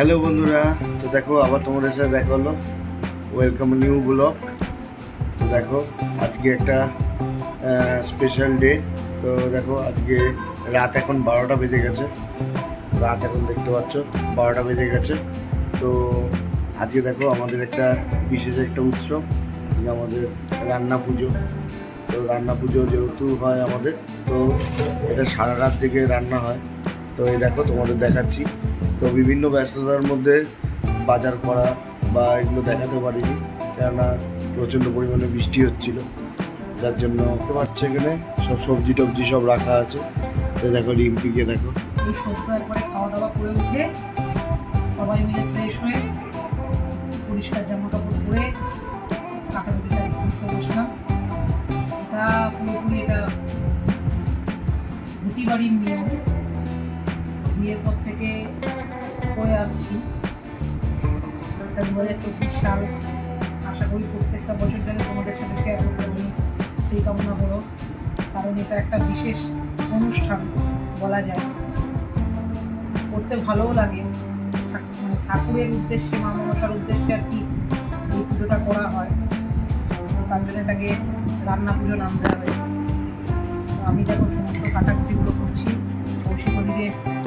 Hello বন্ধুরা, তো দেখো আবার তোমাদের সাথে দেখা হলো। ওয়েলকাম নিউ ব্লগ তো দেখো, আজকে একটা স্পেশাল ডে তো দেখো, আজকে রাত এখন বারোটা বেজে গেছে। রাত এখন দেখতে পাচ্ছ, বারোটা বেজে গেছে। তো আজকে দেখো, আমাদের একটা বিশেষ একটা উৎসব। আজকে আমাদের রান্না পুজো। তো রান্না পুজো যেহেতু হয় আমাদের, তো এটা সারা রাত থেকে রান্না হয়। তো এই দেখো, তোমাদের দেখাচ্ছি। তো বিভিন্ন ব্যস্ততার মধ্যে বাজার করা বা এগুলো দেখাতে পারিনি, কেননা প্রচণ্ড পরিমাণে বৃষ্টি হচ্ছিল। যার জন্য পাচ্ছে এখানে সব সবজি টবজি সব রাখা আছে। তো দেখো রিম্পিকে দেখো। বাড়ির নিয়ম। বিয়ের পর থেকে করে আসছি। এটা দু হাজার চব্বিশ সাল আশা করি প্রত্যেকটা বছর ধরে তোমাদের সাথে শেয়ার করতে পারি। সেই কামনা করো কারণ এটা একটা বিশেষ অনুষ্ঠান বলা যায়। করতে ভালোও লাগে। মানে ঠাকুরের উদ্দেশ্যে, মা মনসার উদ্দেশ্যে আর কি এই পুজোটা করা হয়। তার জন্য এটাকে রান্না পুজো নাম দেওয়া হয়েছে। তো আমি দেখো সমস্ত কাটাকুটিগুলো করছি। নারকেলটা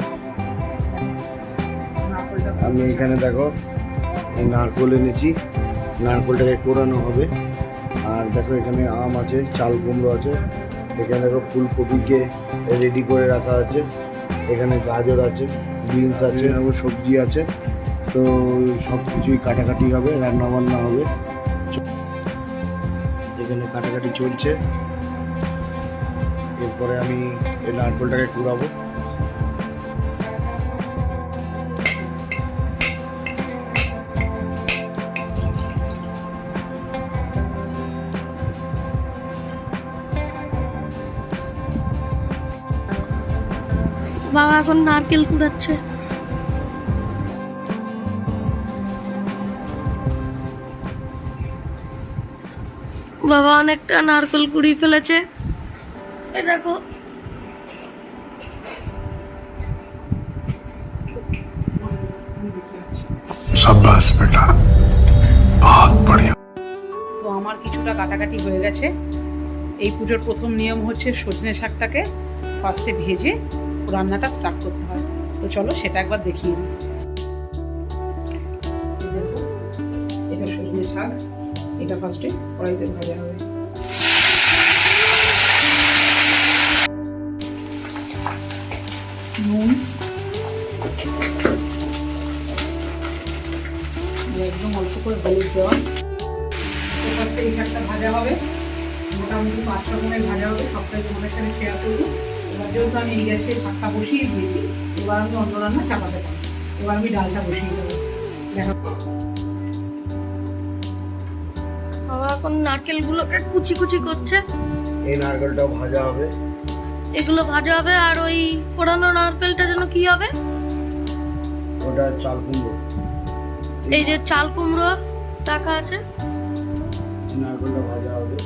আমি এখানে দেখো নারকোল এনেছি। নারকোলটাকে কোরানো হবে। আর দেখো এখানে আম আছে, চাল কুমড়ো আছে। এখানে দেখো ফুলকপিকে রেডি করে রাখা আছে। এখানে গাজর আছে, বিনস আছে সবজি আছে। তো সব কিছুই কাটাকাটি হবে রান্না বান্না হবে। এখানে কাটাকাটি চলছে। এরপরে আমি এই নারকোলটাকে কুড়াবো। এখন নারকেল কুড়াচ্ছে। বাবা অনেকটা নারকেল কুড়িয়ে ফেলেছে। দেখো। সাব্বাস বেটা। বহুত বড়িয়া। তো আমার কিছুটা কাটাকাটি হয়ে গেছে। এই পুজোর প্রথম নিয়ম হচ্ছে সজনে শাকটাকে ফার্স্টে ভেজে রান্নাটা স্টার্ট করতে হয়। তো চলো সেটা একবার দেখিয়ে দিই। এটা সজনে শাক, এটা ফার্স্টে কড়াইতে ভাজা হবে। নুন। একদম অল্প করে হলুদ দেওয়া। ফার্স্টে এই শাকটা ভাজা হবে। মোটামুটি পাঁচ রকমের ভাজা হবে। সবটাই তোমাদের সাথে শেয়ার করব। যেহেতু আমি এই গ্যাসে শাকটা বসিয়ে দিয়েছি এবার আমি অন্য রান্না চাপাতে পারি এবার আমি ডালটা বসিয়ে দেবো। দেখো। বাবা এখন নারকেল গুলোকে কুচি কুচি করছে। এই নারকেলটাও ভাজা হবে। এগুলো ভাজা হবে আর ওই পোড়ানো নারকেলটা যেন কি হবে? ওটা চাল কুমড়ো। এই যে চাল কুমড়ো রাখা আছে। নারকেলটা ভাজা হবে।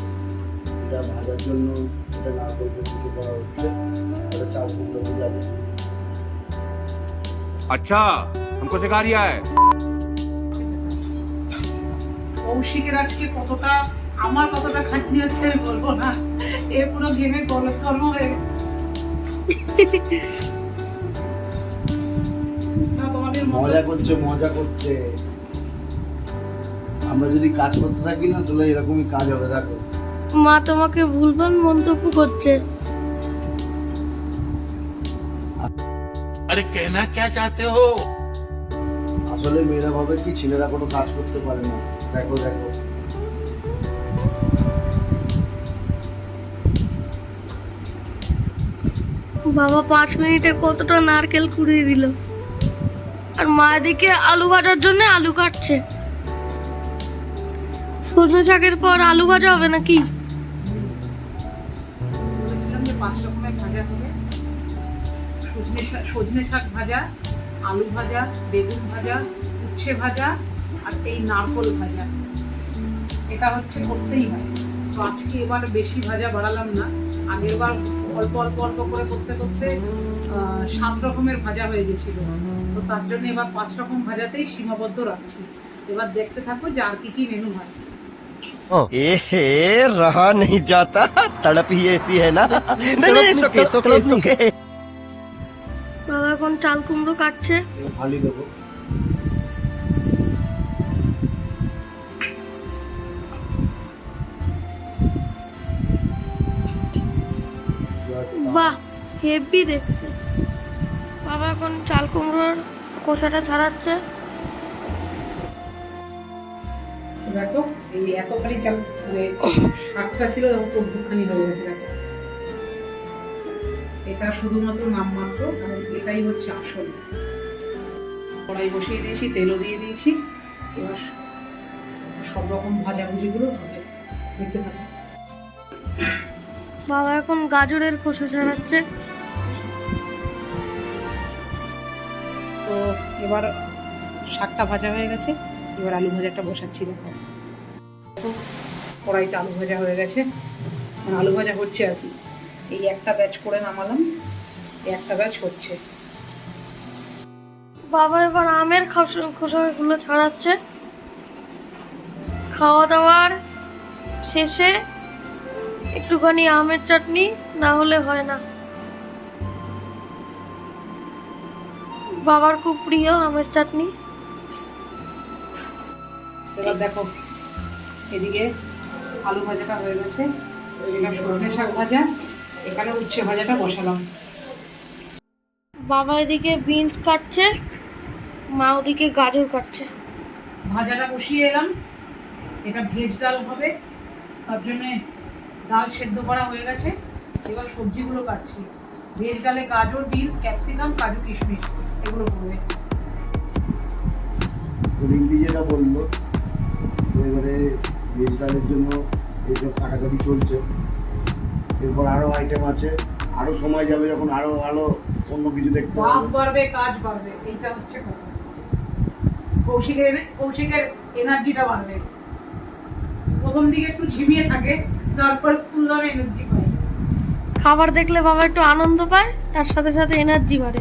এটা ভাজার জন্য এটা নারকেলকে কুচি করা হচ্ছে। अच्छा हमको सिखा रिया है কৌশিকের আজকে কতটা আমার কতটা খাটনি হচ্ছে আমি বলবো না এ পুরো গেমে গলত কর্ম হয়ে গেছে। না, তোমাদের মতো- মজা করছে মজা করছে আমরা যদি কাজ করতে থাকি না তাহলে এরকমই কাজ হবে দেখো মা তোমাকে ভুলভাল মন্তব্য করছে अरे कहना क्या चाहते हो আসলে মেয়েরা ভাবে কি ছেলেরা কোনো কাজ করতে পারে না দেখো দেখো বাবা পাঁচ মিনিটে কতটা নারকেল কুড়িয়ে দিল আর মা এদিকে আলু ভাজার জন্য আলু কাটছে সজনে শাকের পর আলু ভাজা হবে নাকি সজনে শাক সজনে শাক ভাজা আলু ভাজা বেগুন ভাজা উচ্ছে ভাজা আর এই নারকোল ভাজা এটা হচ্ছে করতেই হয় তো আজকে এবার বেশি ভাজা বাড়ালাম না আগের বার অল্প অল্প অল্প করে করতে করতে আহ, সাত রকমের ভাজা হয়ে গেছিল তো তার জন্য এবার পাঁচ রকম ভাজাতেই সীমাবদ্ধ রাখছি এবার দেখতে থাকো যে আর কি কি মেনু হয় एहे रहा नहीं जाता तड़प ही ऐसी है ना नहीं नहीं सुखे सुखे सुखे বাবা এখন চাল কুমড়ো কাটছে। দেবো। বাহ হেভি দেখতে। বাবা এখন চাল কুমড়োর খোসাটা ছাড়াচ্ছে। দেখো এই এতখানি চাল মানে শাকটা ছিল হয়ে গেছে দেখো। এটা শুধুমাত্র নামমাত্র কারণ এটাই হচ্ছে আসল। কড়াই বসিয়ে দিয়েছি তেলও দিয়ে দিয়েছি। এবার সব রকম ভাজাভুজিগুলো হবে। দেখতে থাকো। বাবা এখন গাজরের খোসা ছাড়াচ্ছে। তো এবার শাকটা ভাজা হয়ে গেছে। এবার আলু ভাজাটা বসাচ্ছি দেখো। কড়াইতে আলু ভাজা হয়ে গেছে। মানে আলু ভাজা হচ্ছে আর কি। এই একটা ব্যাচ করে নামালাম এই একটা ব্যাচ হচ্ছে। বাবা এবার আমের খোসা খোসাগুলো ছাড়াচ্ছে। খাওয়া দাওয়ার শেষে একটুখানি আমের চাটনি না হলে হয় না। বাবার খুব প্রিয় আমের চাটনি। এবার দেখো এদিকে আলু ভাজাটা হয়ে গেছে এখানে সজনে শাক ভাজা এখানে উচ্ছে ভাজাটা বসালাম। বাবা এদিকে বিনস কাটছে মা ওদিকে গাজর কাটছে। ভাজাটা বসিয়ে এলাম। এটা ভেজ ডাল হবে তার জন্যে ডাল সেদ্ধ করা হয়ে গেছে। এবার সবজিগুলো কাটছি। ভেজ ডালে গাজর বিনস ক্যাপসিকাম কাজু কিশমিশ এগুলো পড়বে। যেটা বলল। এবারে ভেজ ডালের জন্য এইসব কাটাকাটি চলছে। এরপর আরও আইটেম আছে। আরও সময় যাবে যখন আরও আরও অন্য কিছু দেখতে ভাব বাড়বে কাজ বাড়বে এইটা হচ্ছে কথা। কৌশিকের কৌশিকের এনার্জিটা বাড়বে। প্রথম দিকে একটু ঝিমিয়ে থাকে তারপর ফুলদার এনার্জি পায়। খাবার দেখলে বাবা একটু আনন্দ পায় তার সাথে সাথে এনার্জি বাড়ে।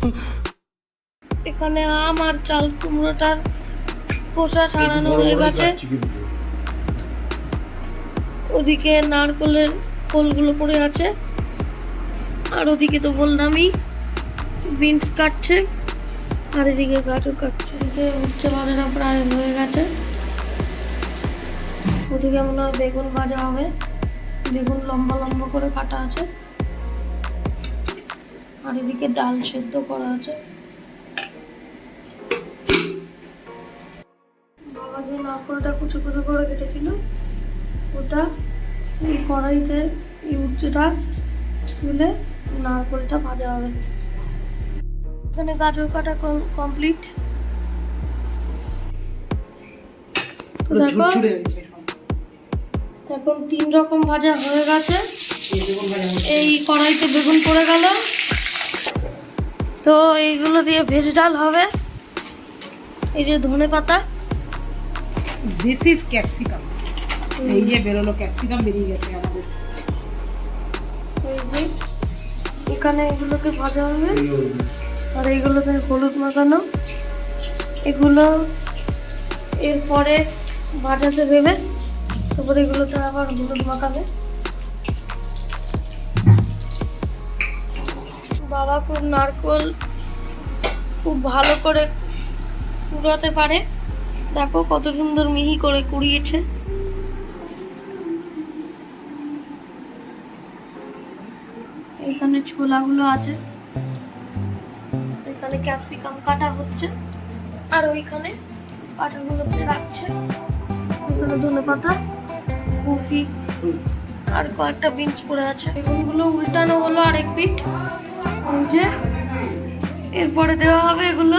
এখানে আম আর চাল কুমড়োটার খোসা ছাড়ানো হয়ে গেছে। ওদিকে নারকলের কোলগুলো পড়ে আছে। আর ওদিকে তো বললামই বিনস কাটছে। আর এদিকে গাজর কাটছে। এদিকে উচ্ছে ভাজাটা প্রায় হয়ে গেছে। ওদিকে মনে হয় বেগুন ভাজা হবে। বেগুন লম্বা লম্বা করে কাটা আছে। আর এদিকে ডাল সেদ্ধ করা আছে। যে নারকলটা কুচো কুচো করে কেটেছিল। ওটা এই কড়াইতে এই উচ্চটা তুলে নারকলটা ভাজা হবে। এখানে গাজর কাটা কমপ্লিট এখন তিন রকম ভাজা হয়ে গেছে। এই কড়াইতে বেগুন পড়ে গেল। তো এইগুলো দিয়ে ভেজ ডাল হবে। এই যে ধনে পাতা। দিস ইজ ক্যাপসিকাম এই যে বেরোলো ক্যাপসিকাম বেরিয়ে গেছে আমাদের। এখানে এগুলোকে ভাজা হবে। আর এইগুলোতে হলুদ মাখানো। এগুলো এরপরে ভাজাতে দেবে। তারপরে এগুলোতে আবার হলুদ মাখাবে। বাবা খুব নারকল খুব ভালো করে কুড়াতে পারে। দেখো কত সুন্দর মিহি করে কুড়িয়েছে। এখানে ছোলাগুলো আছে। এখানে ক্যাপসিকাম কাটা হচ্ছে। আর ওইখানে কাটাগুলোতে রাখছে। এখানে ধনে পাতা, কফি, আর কয়েকটা বিনস পড়ে আছে। বেগুনগুলো উল্টানো হলো আরেক পিঠ। যে, এরপরে দেওয়া হবে এগুলো।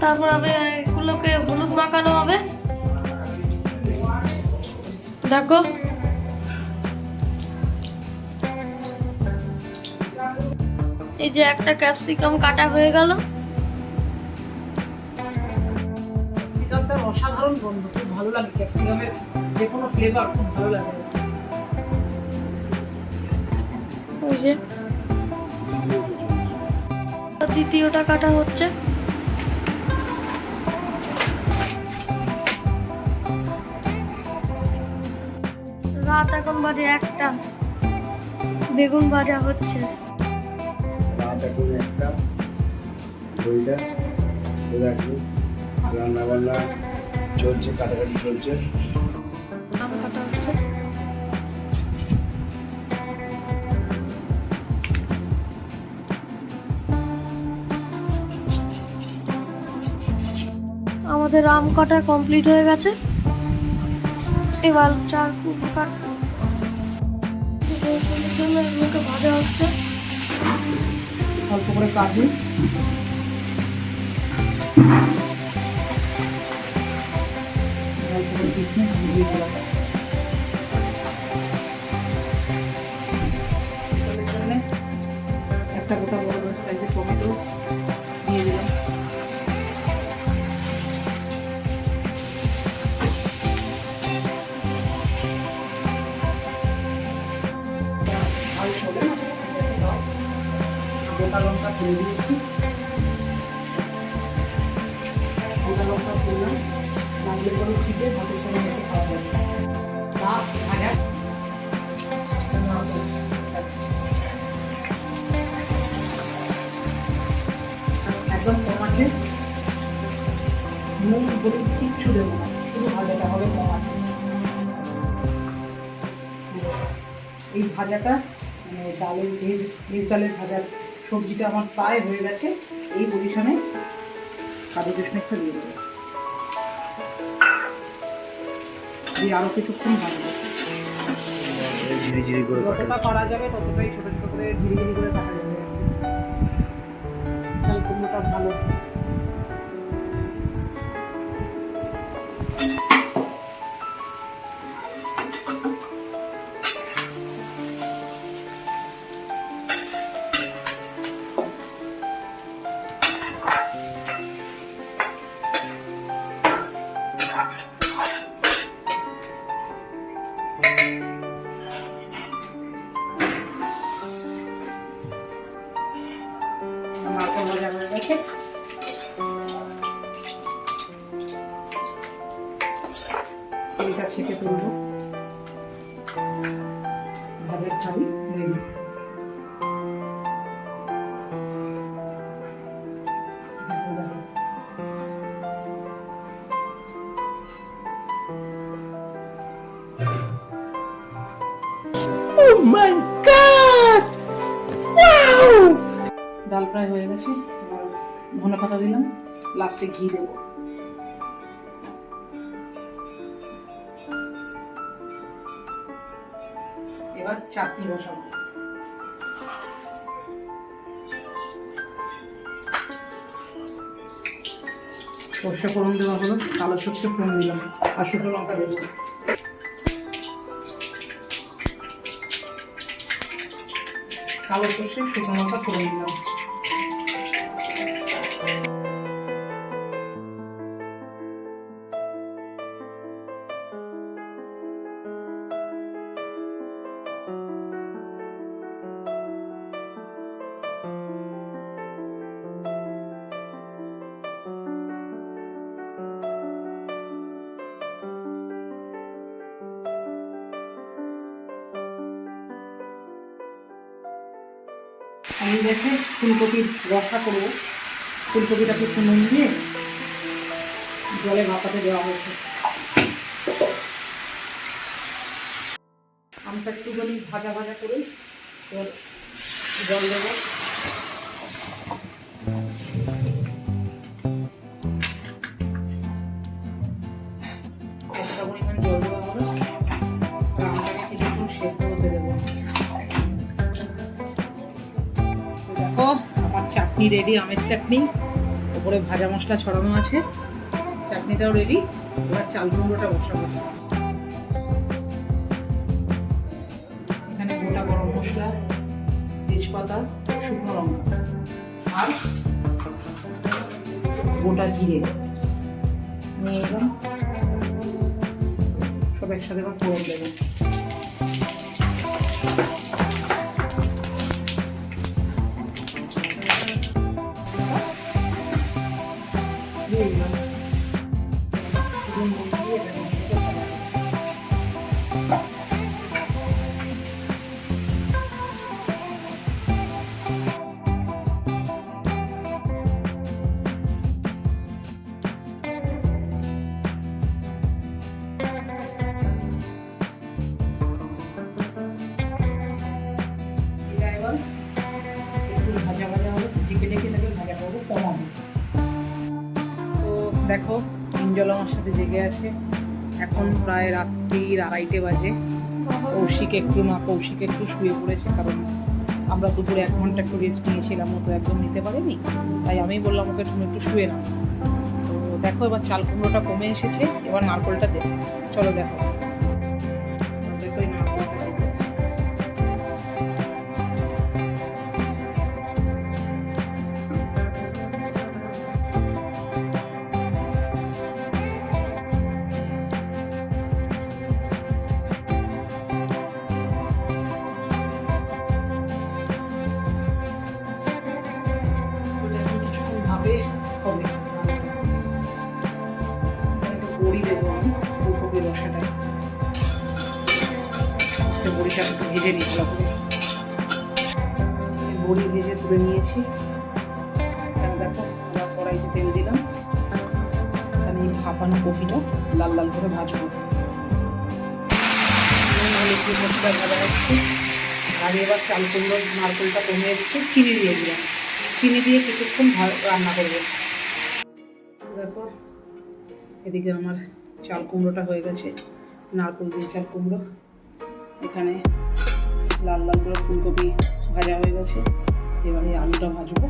তারপর হবে এগুলোকে হলুদ মাখানো হবে। দেখো। এই যে একটা ক্যাপসিকাম কাটা হয়ে গেল। অসাধারণ গন্ধ খুব ভালো লাগে ক্যাপসিকামের। যে কোনো ফ্লেভার খুব ভালো লাগে। ওই যে। দ্বিতীয়টা কাটা হচ্ছে। রাত এখন বাজে একটা বেগুন ভাজা হচ্ছে। রাত এখন একটা দুইটা চলছে কাটাকাটি চলছে। আম কাটা হচ্ছে। আমাদের আম কাটা কমপ্লিট হয়ে গেছে। এবার চার কুমড়ো কাটবো বেগুনের জন্য অল্প করে কাজু অল্প দিয়ে দিলাম ভাজা একদম ভাজাটা হবে এই ভাজাটা মানে ডালের ভেজ ভেজ ডালের ভাজার সবজিটা আমার প্রায় হয়ে গেছে। এই পজিশনে কাজু কিশমিশটা দিয়ে দেবো। দিয়ে আরও কিছুক্ষণ ভাজবো। যতটা পারা যাবে ততটাই ছোটো ছোটো করে ধীরে ধীরে করে কাটা যাবে। চাল কুমড়োটা ভালো। হয়ে গেছে। ধনে পাতা দিলাম। লাস্টে ঘি দেবো। এবার চাটনি বসাবো। সর্ষে ফোড়ন দেওয়া হলো। কালো সর্ষে ফোড়ন দিলাম। আর শুকনো লঙ্কা দেবো। কালো সর্ষে, শুকনো লঙ্কা ফোড়ন দিলাম। আমি দেখে ফুলকপির রসা করব। ফুলকপিটাকে একটু নুন দিয়ে জলে ভাপাতে দেওয়া হয়েছে। আমটা একটুখানি ভাজা ভাজা করে জল দেবো। চাটনি রেডি আমের চাটনি উপরে ভাজা মশলা ছড়ানো আছে। চাটনিটাও রেডি এবার চাল কুমড়োটা বসাবো। এখানে গোটা গরম মশলা, তেজপাতা, শুকনো লঙ্কা, আর গোটা জিরে নিয়ে এলাম। সব একসাথে এবার ফোড়ন দেবো। দেখো ইঞ্জল আমার সাথে জেগে আছে। এখন প্রায় রাত্রি আড়াইটে বাজে। কৌশিক একটু না কৌশিক একটু শুয়ে পড়েছে, কারণ আমরা দুপুরে এক ঘণ্টা একটু রেস্ট নিয়েছিলাম, ও তো একদম নিতে পারেনি। তাই আমি বললাম, ওকে তুমি একটু শুয়ে নাও। তো দেখো, এবার চাল কুমড়োটা কমে এসেছে, এবার নারকোলটা দেবো। চলো দেখো দেখো। তো একটু ভেজে করে এই বড়ি ভেজে তুলে নিয়েছি। দেখো আবার কড়াইতে তেল দিলাম। এই ভাপানো কফিটা লাল লাল করে ভাজবো। হচ্ছে। আর এবার চাল কুমড়োর নারকেলটা কমে এসছে চিনি দিয়ে দিলাম। চিনি দিয়ে কিছুক্ষণ রান্না করব। দেখো, এদিকে আমার চাল কুমড়োটা হয়ে গেছে। নারকেল দিয়ে চাল কুমড়ো। এখানে লাল লাল করে ফুলকপি ভাজা হয়ে গেছে। এবারে আলুটা ভাজবো।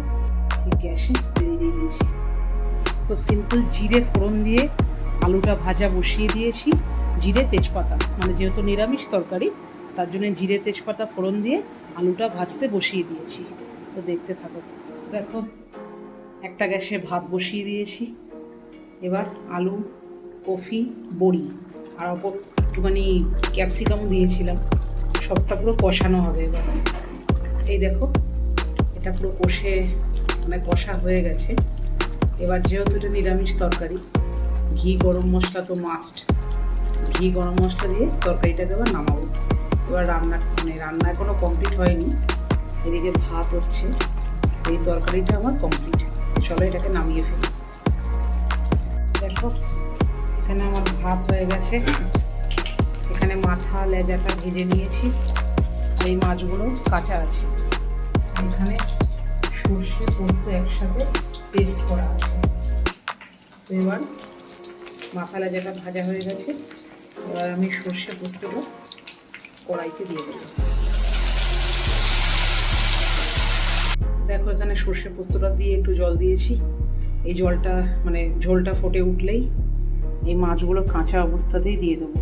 গ্যাসে তেল দিয়ে দিয়েছি। তো সিম্পল জিরে ফোড়ন দিয়ে আলুটা ভাজা বসিয়ে দিয়েছি। জিরে তেজপাতা মানে যেহেতু নিরামিষ তরকারি, তার জন্য জিরে তেজপাতা ফোড়ন দিয়ে আলুটা ভাজতে বসিয়ে দিয়েছি। তো দেখতে থাকো। দেখো, একটা গ্যাসে ভাত বসিয়ে দিয়েছি। এবার আলু, কফি, বড়ি, আর অপর একটুখানি ক্যাপসিকাম দিয়েছিলাম। সবটা পুরো কষানো হবে এবার। এই দেখো, এটা পুরো কষে মানে কষা হয়ে গেছে। এবার যেহেতু এটা নিরামিষ তরকারি, ঘি, গরম মশলা তো মাস্ট ঘি, গরম মশলা দিয়ে তরকারিটাকে এবার নামাবো। এবার রান্না মানে রান্না এখনও কমপ্লিট হয়নি। এদিকে ভাত হচ্ছে। এই তরকারিটা আমার কমপ্লিট চলো এটাকে নামিয়ে ফেলি। দেখো, এখানে আমার ভাত হয়ে গেছে। এখানে মাথা, লেজাটা ভেজে নিয়েছি এই মাছগুলো কাঁচা আছে। এখানে সর্ষে পোস্ত একসাথে পেস্ট করা আছে। এবার মাথা, লেজাটা ভাজা হয়ে গেছে। এবার আমি সর্ষে পোস্তটা কড়াইতে দিয়ে দেবো। দেখো, এখানে সর্ষে পোস্তটা দিয়ে একটু জল দিয়েছি। এই জলটা মানে ঝোলটা ফুটে উঠলেই এই মাছগুলো কাঁচা অবস্থাতেই দিয়ে দেবো।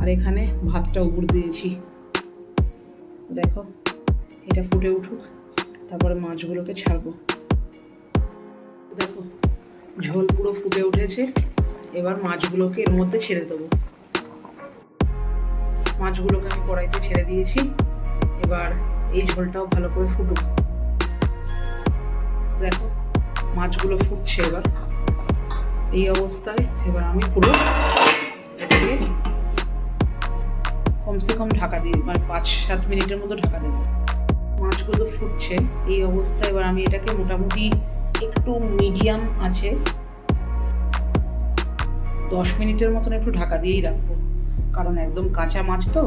আর এখানে ভাতটা উপর দিয়েছি। দেখো, এটা ফুটে উঠুক, তারপরে মাছগুলোকে ছাড়বো। দেখো, ঝোল পুরো ফুটে উঠেছে, এবার মাছগুলোকে এর মধ্যে ছেড়ে দেবো। মাছগুলোকে আমি কড়াইতে ছেড়ে দিয়েছি, এবার এই ঝোলটাও ভালো করে ফুটুক। দেখো, মাছগুলো ফুটছে এবার। এই অবস্থায় এবার আমি পুরো কমসে কম ঢাকা দিই মানে পাঁচ সাত মিনিটের মতো ঢাকা দেবো মাছগুলো ফুটছে, এই অবস্থায় এবার আমি এটাকে মোটামুটি একটু মিডিয়াম আছে। দশ মিনিটের মতন একটু ঢাকা দিয়েই রাখব, কারণ একদম কাঁচা মাছ তো,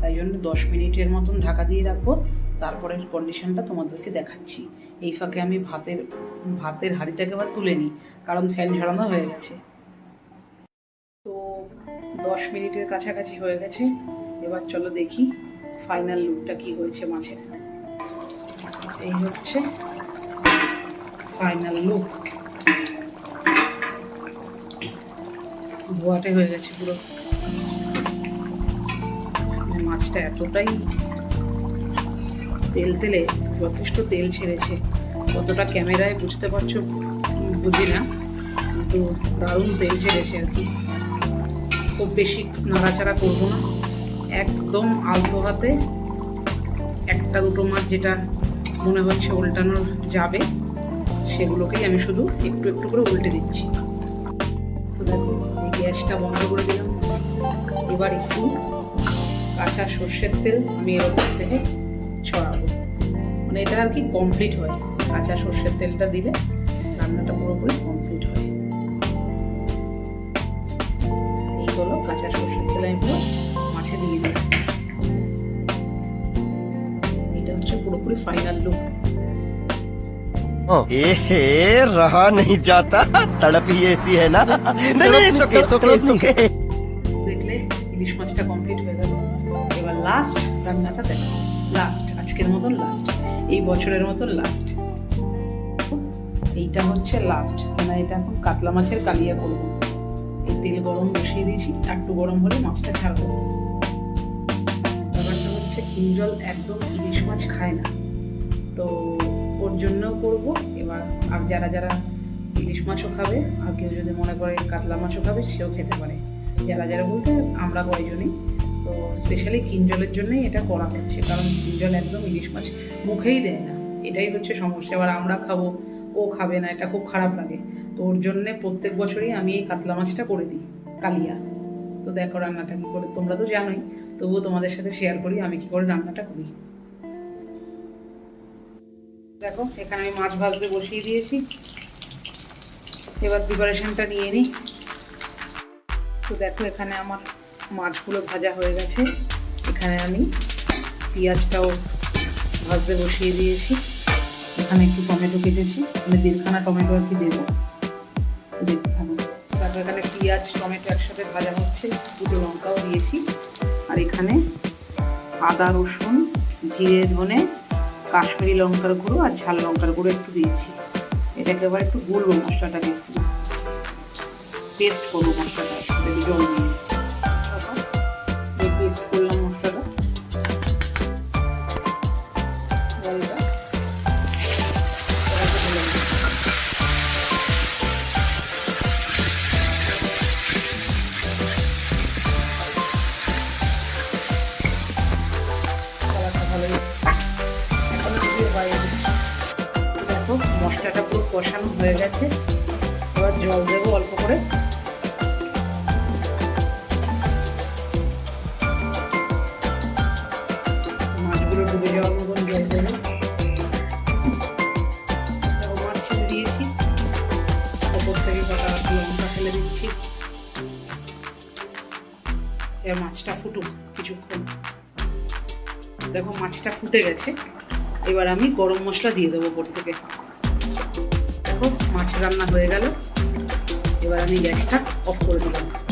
তাই জন্য দশ মিনিটের মতন ঢাকা দিয়ে রাখব। তারপরের কন্ডিশনটা তোমাদেরকে দেখাচ্ছি। এই ফাঁকে আমি ভাতের ভাতের হাঁড়িটাকে আবার তুলে নিই, কারণ ফ্যান ঝরানো হয়ে গেছে। তো দশ মিনিটের কাছাকাছি হয়ে গেছে। এবার চলো দেখি ফাইনাল লুকটা কি হয়েছে মাছের। এই হচ্ছে ফাইনাল লুক ধোয়াটে হয়ে গেছে পুরো। মাছটা এতটাই তেল তেলে, যথেষ্ট তেল ছেড়েছে। কতটা ক্যামেরায় বুঝতে পারছ বুঝি না, কিন্তু দারুণ তেল ছেড়েছে আর কি। খুব বেশি নাড়াচাড়া করব না। একদম আলতো হাতে একটা দুটো মাছ যেটা মনে হচ্ছে উল্টানোর যাবে, সেগুলোকেই আমি শুধু একটু একটু করে উল্টে দিচ্ছি। গ্যাসটা বন্ধ করে দিলাম। এবার একটু কাঁচা সর্ষের তেল আমি এর উপর থেকে ছড়াবো। মানে এটা আর কি কমপ্লিট হয়। কাঁচা সর্ষের তেলটা দিলে রান্নাটা পুরোপুরি কমপ্লিট হয়। হচ্ছে পুরোপুরি ফাইনাল লুক ए रहा नहीं जाता तड़प ही ऐसी है ना नहीं नहीं सुके सुके सुके দেখলে ইলিশ মাছটা কমপ্লিট হয়ে গেল এবার লাস্ট রান্নাটা দেখো লাস্ট আজকের মতন লাস্ট এই বছরের মতন লাস্ট এইটা হচ্ছে লাস্ট মানে এটা এখন কাতলা মাছের কালিয়া করব এই তেল গরম বসিয়ে দিয়েছি একটু গরম হলে মাছটা ছাড়বো হচ্ছে একদম ইলিশ মাছ খায় না। তো ওর জন্যও করব। এবার আর যারা যারা ইলিশ মাছও খাবে, আর কেউ যদি মনে করে কাতলা মাছও খাবে, সেও খেতে পারে। যারা যারা বলতে আমরা কয়জনই তো স্পেশালি কিঞ্জলের জন্যই এটা করা হচ্ছে কারণ কিঞ্জল একদম ইলিশ মাছ মুখেই দেয় না। এটাই হচ্ছে সমস্যা। এবার আমরা খাব, ও খাবে না, এটা খুব খারাপ লাগে। তো ওর জন্যে প্রত্যেক বছরই আমি এই কাতলা মাছটা করে দিই, কালিয়া। তো দেখো রান্নাটা কী করে, তোমরা তো জানোই। তবুও তোমাদের সাথে শেয়ার করি, আমি কী করে রান্নাটা করি? দেখো, এখানে আমি মাছ ভাজতে বসিয়ে দিয়েছি। এবার প্রিপারেশনটা নিয়ে নিই। তো দেখো, এখানে আমার মাছগুলো ভাজা হয়ে গেছে। এখানে আমি পেঁয়াজটাও ভাজতে বসিয়ে দিয়েছি। এখানে একটু টমেটো কেটেছি। মানে দেড়খানা টমেটো আর কি দেবো। থাকুন তারপর এখানে পেঁয়াজ, টমেটো একসাথে ভাজা হচ্ছে। দুটো লঙ্কাও দিয়েছি। আর এখানে আদা, রসুন, জিরে, ধনে, কাশ্মীরি লঙ্কার গুঁড়ো আর ঝাল লঙ্কার গুঁড়ো একটু দিয়েছি। এটাকে এবার একটু গুলবো মশলাটা একটু পেস্ট করব মশলাটা জল দিয়ে। মাছটা ফুটে গেছে। এবার আমি গরম মশলা দিয়ে দেবো ওপর থেকে। দেখো, মাছ রান্না হয়ে গেল। এবার আমি গ্যাসটা অফ করে দিলাম।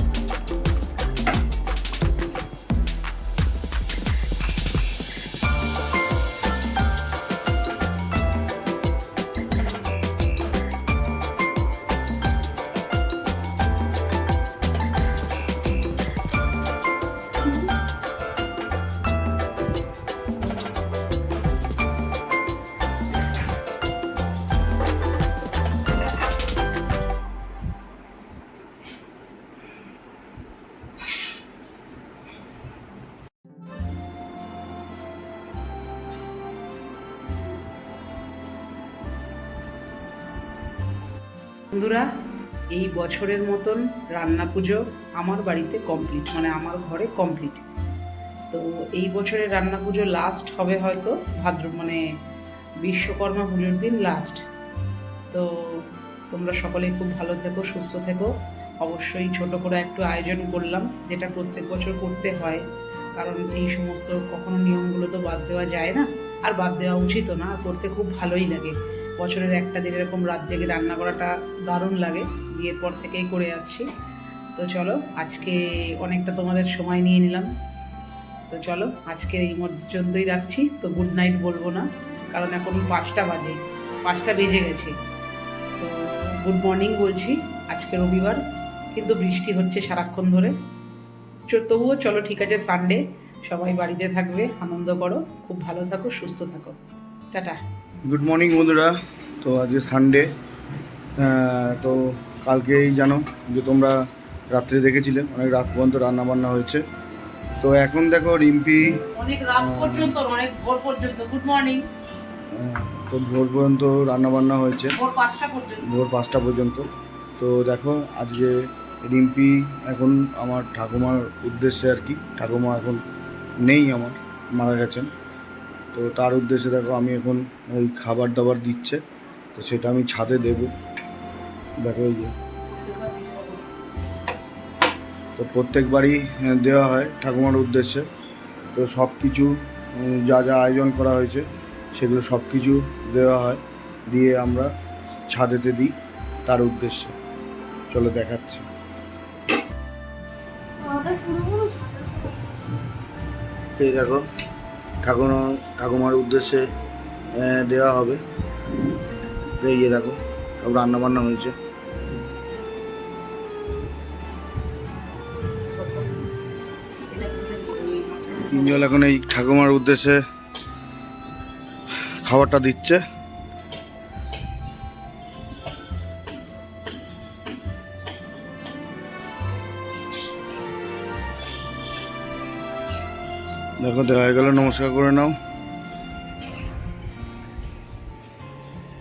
বন্ধুরা, এই বছরের মতন রান্না পুজো আমার বাড়িতে কমপ্লিট মানে আমার ঘরে কমপ্লিট তো এই বছরের রান্না পুজো লাস্ট হবে হয়তো, ভাদ্র মানে বিশ্বকর্মা পুজোর দিন লাস্ট তো তোমরা সকলেই খুব ভালো থেকো, সুস্থ থেকো। অবশ্যই ছোট করে একটু আয়োজন করলাম, যেটা প্রত্যেক বছর করতে হয়। কারণ এই সমস্ত কখনো নিয়মগুলো তো বাদ দেওয়া যায় না, আর বাদ দেওয়া উচিতও না করতে খুব ভালোই লাগে। বছরের একটা দিন এরকম রাত জেগে রান্না করাটা দারুণ লাগে। বিয়ের পর থেকেই করে আসছি। তো চলো, আজকে অনেকটা তোমাদের সময় নিয়ে নিলাম। তো চলো আজকে এই পর্যন্তই রাখছি। তো গুড নাইট বলব না, কারণ এখন পাঁচটা বাজে। পাঁচটা বেজে গেছে। তো গুড মর্নিং বলছি, আজকে রবিবার, কিন্তু বৃষ্টি হচ্ছে সারাক্ষণ ধরে। তবুও চলো, ঠিক আছে সানডে সবাই বাড়িতে থাকবে, আনন্দ করো, খুব ভালো থাকো, সুস্থ থাকো। টাটা। গুড মর্নিং বন্ধুরা। তো আজকে সানডে তো কালকেই জানো যে তোমরা রাত্রে দেখেছিলে অনেক রাত পর্যন্ত রান্না বান্না হয়েছে। তো এখন দেখো রিম্পি অনেক রাত পর্যন্ত অনেক ভোর পর্যন্ত। গুড মর্নিং তো ভোর পর্যন্ত রান্না বান্না হয়েছে। ভোর পাঁচটা পর্যন্ত। ভোর পাঁচটা পর্যন্ত। তো দেখো আজকে রিম্পি এখন আমার ঠাকুমার উদ্দেশ্যে আর কি। ঠাকুমা এখন নেই আমার মারা গেছেন। তো তার উদ্দেশ্যে দেখো আমি এখন ওই খাবার দাবার দিচ্ছে তো সেটা আমি ছাদে দেব। দেখো এই যে। তো প্রত্যেকবারই দেওয়া হয় ঠাকুমার উদ্দেশ্যে। তো সব কিছু যা যা আয়োজন করা হয়েছে সেগুলো সব কিছু দেওয়া হয় দিয়ে আমরা ছাদেতে দিই তার উদ্দেশ্যে। চলো দেখাচ্ছি। দেখো ঠাকুমা ঠাকুমার উদ্দেশ্যে দেওয়া হবে। এই যে দেখো, সব রান্নাবান্না হয়েছে। তিনজন এখন এই ঠাকুমার উদ্দেশ্যে খাবারটা দিচ্ছে। দেখো দেখা গেল নমস্কার করে নাও।